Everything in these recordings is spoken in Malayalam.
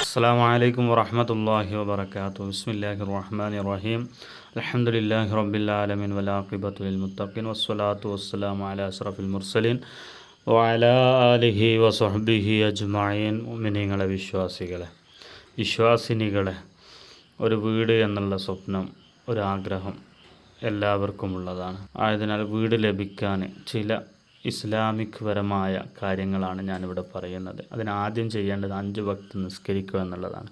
السلام عليكم ورحمة الله وبركاته بسم الله الرحمن الرحيم الحمد لله رب العالمين والعاقبة للمتقين والصلاة والسلام على أشرف المرسلين وعلى آله وصحبه أجمعين മുഅ്മിനീങ്ങളെ വിശ്വാസികളെ വിശ്വാസിനികളെ ഒരു വീട് എന്നുള്ള സ്വപ്നം ഒരാഗ്രഹം എല്ലാവർക്കും ഉള്ളതാണ് ആയതിനാൽ വീട് ലഭിക്കാൻ ചില ഇസ്ലാമിക് പരമായ കാര്യങ്ങളാണ് ഞാനിവിടെ പറയുന്നത്. അതിനാദ്യം ചെയ്യേണ്ടത് അഞ്ച് ഭക്ത് നിസ്കരിക്കുക എന്നുള്ളതാണ്.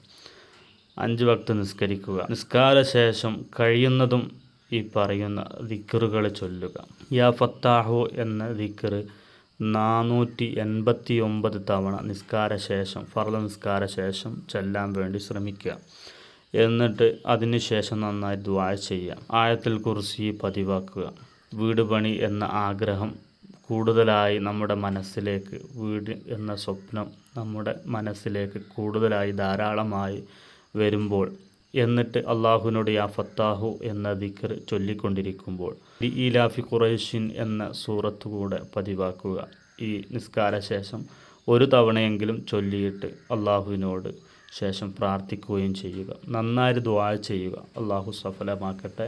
അഞ്ച് ഭക്ത് നിസ്കരിക്കുക. നിസ്കാര ശേഷം കഴിയുന്നതും ഈ പറയുന്ന ദിക്കറുകൾ ചൊല്ലുക. യാ ഫത്താഹു എന്ന ദിക്കർ നാനൂറ്റി എൺപത്തി ഒമ്പത് തവണ നിസ്കാര ശേഷം ഫർദ നിസ്കാര ശേഷം ചെല്ലാൻ വേണ്ടി ശ്രമിക്കുക. എന്നിട്ട് അതിന് ശേഷം നന്നായി ദ്വായ ചെയ്യുക. ആയത്തിൽ കുറിച്ച് പതിവാക്കുക. വീട് പണി എന്ന ആഗ്രഹം കൂടുതലായി നമ്മുടെ മനസ്സിലേക്ക് വീട് എന്ന സ്വപ്നം നമ്മുടെ മനസ്സിലേക്ക് കൂടുതലായി ധാരാളമായി വരുമ്പോൾ എന്നിട്ട് അള്ളാഹുവിനോട് യാ ഫത്താഹു എന്ന ദിക്കർ ചൊല്ലിക്കൊണ്ടിരിക്കുമ്പോൾ ഈ ഈലാഫി ഖുറൈഷിൻ എന്ന സൂറത്ത് കൂടെ പതിവാക്കുക. ഈ നിസ്കാര ശേഷം ഒരു തവണയെങ്കിലും ചൊല്ലിയിട്ട് അള്ളാഹുവിനോട് ശേഷം പ്രാർത്ഥിക്കുകയും ചെയ്യുക. നന്നായി ദ്വാ ചെയ്യുക. അള്ളാഹു സഫലമാക്കട്ടെ.